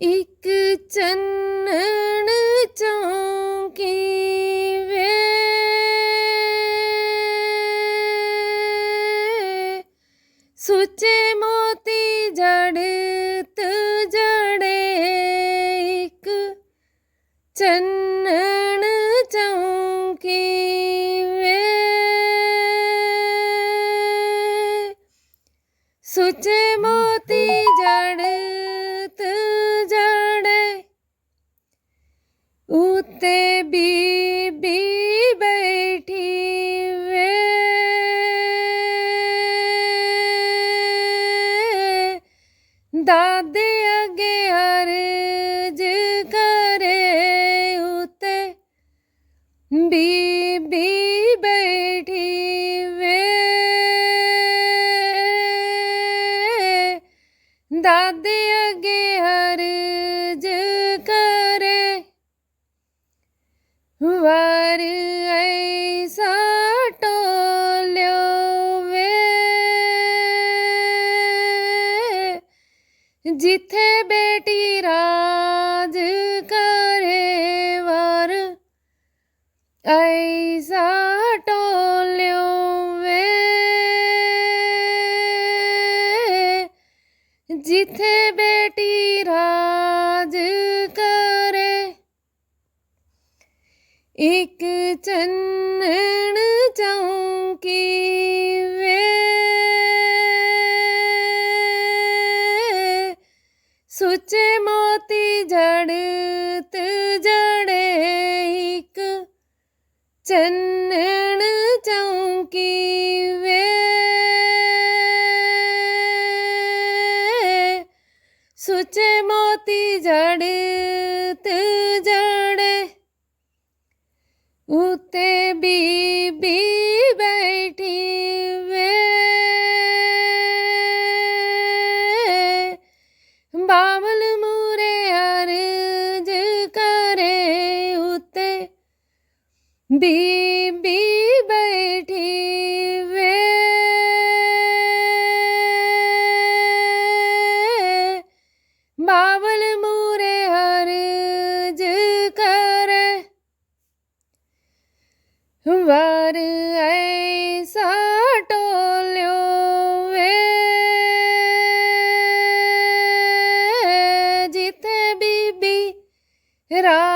ਇੱਕ ਚੰਨਣ ਚੌਂਕੀ ਵੇ। ਸੁੱਚੇ ਮੋਤੀ ਜੜਤ ਜੜੇ ਇੱਕ ਚੰਨਣ ਚੌਂਕੀ ਵੇ। ਸੁੱਚੇ ਮੋਤੀ ਉਤੇ ਬੀਬੀ ਬੈਠੀ ਵੇ। ਦਾਦੇ ਅੱਗੇ ਅਰਜ ਕਰੇ ਉਤੇ। ਬੀਬੀ ਬੈਠੀ ਵੇ। ਦਾਦੇ ਅੱਗੇ ਅਰਜ ਵਰ ਐਸਾ ਟੋਲਿਓ ਵੇ। ਜਿੱਥੇ ਬੇਟੀ ਰਾਜ ਕਰੇ ਵਰ ਐਸਾ ਟੋਲਿਓ ਵੇ। ਜਿੱਥੇ ਬੇਟੀ ਰਾਜ ਇੱਕ ਚੰਨਣ ਚੌਂਕੀ ਵੇ। ਸੁੱਚੇ ਮੋਤੀ ਜੜਤ ਜੜੇ ਇੱਕ ਚੰਨਣ ਚੌਂਕੀ ਵੇ। ਸੁੱਚੇ ਮੋਤੀ ਜੜਤ ਜੜੇ ਉਤੇ ਬੀਬੀ ਬੈਠੀ ਵੇ। ਬਾਬਲ ਮੂਰੇ ਅਰਜ ਕਰੇ ਉੱਤੇ। ਬੀਬੀ ਵਰ ਐਸਾ ਟੋਲਿਓ ਵੇ ਜਿੱਥੇ ਬੀਬੀ ਰਾ